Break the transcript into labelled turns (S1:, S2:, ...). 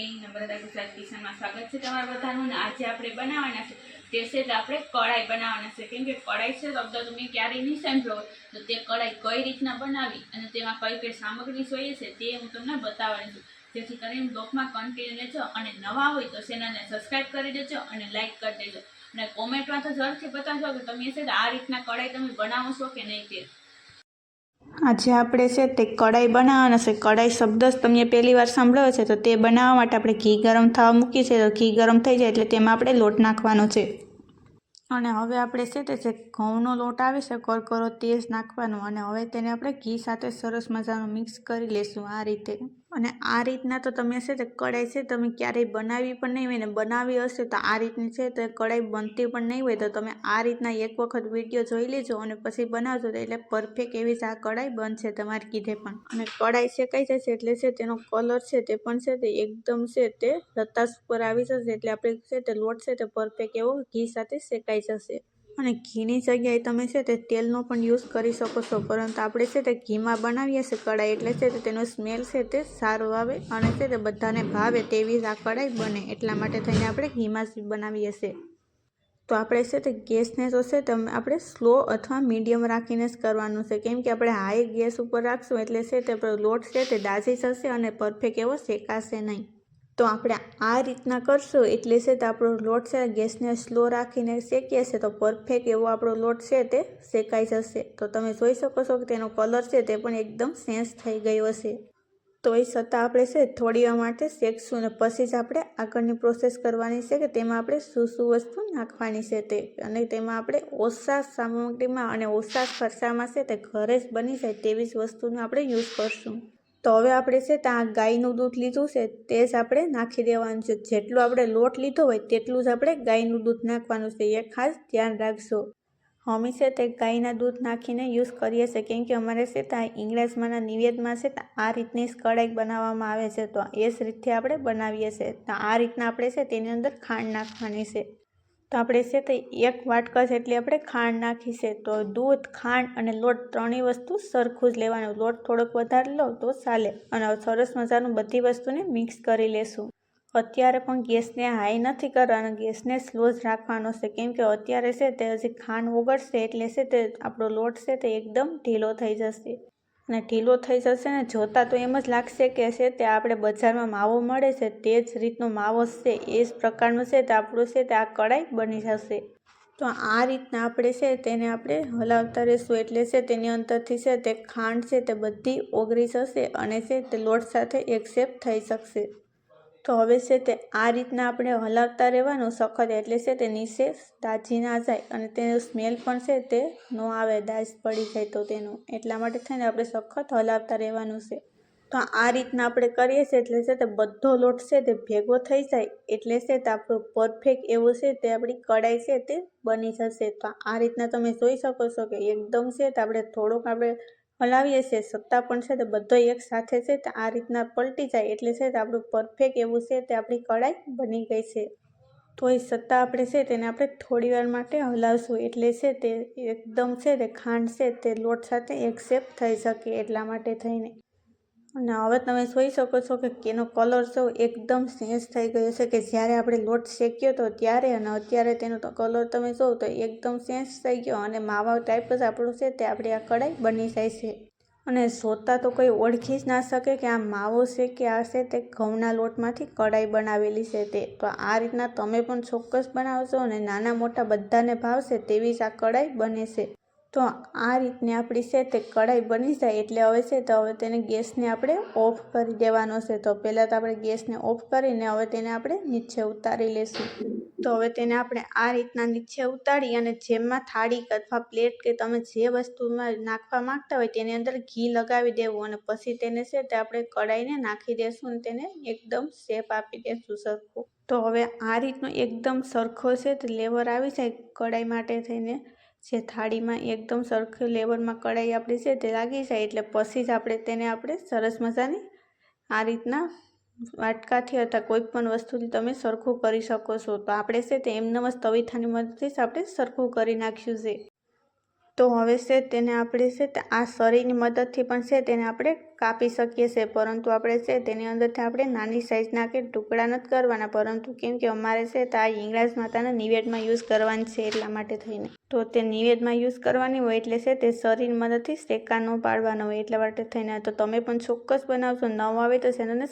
S1: Cooking બધા ગુજરાત કિચનમાં સ્વાગત છે તમારા બધાનું આજે આપણે બનાવવાના છે. તે છે જ આપણે કઢાઈ બનાવવાના છે. કેમ કે કઢાઈ છે શબ્દ તમે ક્યારેય નહીં સાંભળો. તો તે કઢાઈ કઈ રીતના બનાવી અને તેમાં કઈ કઈ સામગ્રી જોઈએ છે તે હું તમને બતાવવાની છું. જેથી કરીને બ્લોગમાં કન્ટિન્યુ લેજો અને નવા હોય તો ચેનલને સબસ્ક્રાઈબ કરી દેજો અને લાઇક કરી દેજો. અને કોમેન્ટમાં તો જરૂરથી બતાવજો કે તમે છે આ રીતના કઢાઈ તમે બનાવો છો કે નહીં તે.
S2: આજે આપણે છે તે કઢાઈ બનાવવાના છે. કઢાઈ શબ્દ જ તમે પહેલી વાર સાંભળ્યો છે તો તે બનાવવા માટે આપણે ઘી ગરમ થવા મૂકી છે તો ઘી ગરમ થઈ જાય એટલે તેમાં આપણે લોટ નાખવાનો છે. અને હવે આપણે છે તે જે ઘઉંનો લોટ આવે છે, કરકરો, તે નાખવાનો. અને હવે તેને આપણે ઘી સાથે સરસ મજાનું મિક્સ કરી લેશું આ રીતે. અને આ રીતના તો તમે છે તે કઢાઈ છે, તમે ક્યારેય બનાવી પણ નહીં હોય ને બનાવી હશે તો આ રીતની છે તો કઢાઈ બનતી પણ નહીં હોય તો તમે આ રીતના એક વખત વીડિયો જોઈ લેજો અને પછી બનાવજો એટલે પરફેક્ટ એવી જ આ કઢાઈ બનશે તમારી કીધે પણ. અને કઢાઈ શેકાઈ જશે? એટલે છે તેનો કલર છે તે પણ છે તે એકદમ છે તે લતાશ ઉપર આવી જશે એટલે આપણે છે તે લોટ છે તે પરફેક્ટ એવો ઘી સાથે શેકાઈ જશે. અને ઘીની જગ્યાએ તમે છે તે તેલનો પણ યુઝ કરી શકો છો. પરંતુ આપણે છે તે ઘીમાં બનાવીએ છીએ કઢાઈ એટલે છે તે તેનો સ્મેલ છે તે સારો આવે અને છે તે બધાને ભાવે તેવી જ આ કઢાઈ બને. એટલા માટે થઈને આપણે ઘીમાં જ બનાવીએ છીએ. તો આપણે છે તે ગેસને તો છે તે આપણે સ્લો અથવા મીડિયમ રાખીને જ કરવાનું છે. કેમ કે આપણે હાઈ ગેસ ઉપર રાખશું એટલે છે તે લોટ છે તે દાઝી જશે અને પરફેક્ટ એવો શેકાશે નહીં. તો આપણે આ રીતના કરશું, એટલે છે તો આપણો લોટ છે, ગેસને સ્લો રાખીને શેકીએ છીએ, તો પરફેક્ટ એવો આપણો લોટ છે તે શેકાઈ જશે. તો તમે જોઈ શકો છો કે તેનો કલર છે તે પણ એકદમ સેન્સ થઈ ગયો હશે. તો એ છતાં આપણે છે થોડી વાર માટે શેકશું અને પછી જ આપણે આગળની પ્રોસેસ કરવાની છે કે તેમાં આપણે શું શું વસ્તુ નાખવાની છે તે. અને તેમાં આપણે ઓછા સામગ્રીમાં અને ઓછા ખર્ચામાં છે તે ઘરે જ બની જાય તેવી જ વસ્તુનો આપણે યુઝ કરશું. તો હવે આપણે છે ત્યાં ગાયનું દૂધ લીધું છે તે જ આપણે નાખી દેવાનું છે. જેટલું આપણે લોટ લીધો હોય તેટલું જ આપણે ગાયનું દૂધ નાખવાનું છે. એ ખાસ ધ્યાન રાખજો. અમે છે તે ગાયના દૂધ નાખીને યુઝ કરીએ છીએ. કેમ કે અમારે છે ત્યાં ઇંગ્લિશમાંના નિવેદમાં છે આ રીતની જ કઢાઈ બનાવવામાં આવે છે. તો એ જ રીતથી આપણે બનાવીએ છીએ. તો આ રીતના આપણે છે તેની અંદર ખાંડ નાખવાની છે. તો આપણે છે તે એક વાટકા જેટલી આપણે ખાંડ નાખી છે. તો દૂધ, ખાંડ અને લોટ ત્રણેય વસ્તુ સરખું જ લેવાનું. લોટ થોડોક વધારે લો તો ચાલે. અને સરસ મજાનું બધી વસ્તુને મિક્સ કરી લેશું. અત્યારે પણ ગેસને હાઈ નથી કરવાનો. ગેસને સ્લો જ રાખવાનો છે. કેમ કે અત્યારે છે તે હજી ખાંડ ઓગળશે એટલે છે તે આપણો લોટ છે તે એકદમ ઢીલો થઈ જશે. અને ઢીલો થઈ જશે ને જોતાં તો એમ જ લાગશે કે છે તે આપણે બજારમાં માવો મળે છે, તે જ રીતનો માવો છે, એ જ પ્રકારનો છે તે આપણું છે તે આ કડાઈ બની જશે. તો આ રીતના આપણે છે તેને આપણે હલાવતા રહીશું એટલે છે તેની અંદરથી છે તે ખાંડ છે તે બધી ઓગળી જશે અને છે તે લોટ સાથે એક્સેપ્ટ થઈ શકશે. તો હવે છે તે આ રીતના આપણે હલાવતા રહેવાનું સખત, એટલે છે તે નીચે દાજી ના જાય અને તેનો સ્મેલ પણ છે તે ન આવે દાજ પડી જાય તો તેનું. એટલા માટે થઈને આપણે સખત હલાવતા રહેવાનું છે. તો આ રીતના આપણે કરીએ છીએ, એટલે છે તે બધો લોટ છે તે ભેગો થઈ જાય, એટલે છે તે આપણું પરફેક્ટ એવું છે તે આપણી કઢાઈ છે તે બની જશે. તો આ રીતના તમે જોઈ શકો છો કે એકદમ છે તે આપણે થોડોક આપણે હલાવીએ છીએ. સત્તા પણ છે તે બધો એક સાથે છે તે આ રીતના પલટી જાય એટલે છે તે આપણું પરફેક્ટ એવું છે તે આપણી કઢાઈ બની ગઈ છે. તો એ સત્તા આપણે છે તેને આપણે થોડી વાર માટે હલાવશું એટલે છે તે એકદમ છે તે ખાંડ છે તે લોટ સાથે એક્સેપ્ટ થઈ શકે એટલા માટે થઈને. અને હવે તમે જોઈ શકો છો કે એનો કલર છે એકદમ ચેન્જ થઈ ગયો છે કે જ્યારે આપણે લોટ શેક્યો હતો ત્યારે અને અત્યારે તેનો કલર તમે જોવો તો એકદમ ચેન્જ થઈ ગયો અને માવા ટાઈપ જ આપણું છે તે આપણી આ કઢાઈ બની જાય છે. અને જોતા તો કોઈ ઓળખી જ ના શકે કે આ માવો છે કે આ છે તે ઘઉંના લોટમાંથી કઢાઈ બનાવેલી છે તે. તો આ રીતના તમે પણ ચોક્કસ બનાવશો અને નાના મોટા બધાને ભાવશે તેવી જ આ કઢાઈ બને છે. તો આ રીતની આપણી છે તે કઢાઈ બની જાય એટલે હવે છે તો હવે તેને ગેસને આપણે ઓફ કરી દેવાનો છે. તો પહેલાં તો આપણે ગેસને ઓફ કરીને હવે તેને આપણે નીચે ઉતારી લેશું. તો હવે તેને આપણે આ રીતના નીચે ઉતારી અને જેમાં થાળી અથવા પ્લેટ કે તમે જે વસ્તુમાં નાખવા માંગતા હોય તેની અંદર ઘી લગાવી દેવું અને પછી તેને છે તે આપણે કઢાઈને નાખી દેશું અને તેને એકદમ શેપ આપી દેશું સરખું. તો હવે આ રીતનો એકદમ સરખો છે તે લેવર આવી જાય કઢાઈ માટે થઈને. જે થાળીમાં એકદમ સરખી લેવલમાં કઢાઈ આપણી છે તે લાગી જાય એટલે પછી જ આપણે તેને આપણે સરસ મજાની આ રીતના વાટકાથી અથવા કોઈ પણ વસ્તુથી તમે સરખું કરી શકો છો. તો આપણે છે તે એમનેમ જ તવીથાની મદદથી જ આપણે સરખું કરી નાખ્યું છે. તો હવે છે તેને આપણે છે આ સરીની મદદથી પણ છે તેને આપણે કાપી શકીએ છીએ પરંતુ આપણે છે તેની અંદરથી આપણે નાની સાઇઝના કે ટુકડા નથી કરવાના. પરંતુ કેમ કે અમારે છે તે આ ઈંગળાજ માતાના નિવેદમાં યુઝ કરવાની છે એટલા માટે થઈને. તો તે નિવેદમાં યુઝ કરવાની હોય એટલે છે તે શરીર મદદથી શેકા ન પાડવાનો હોય એટલા માટે થઈને. તો તમે પણ ચોક્કસ બનાવશો ન આવે તો ચેનલને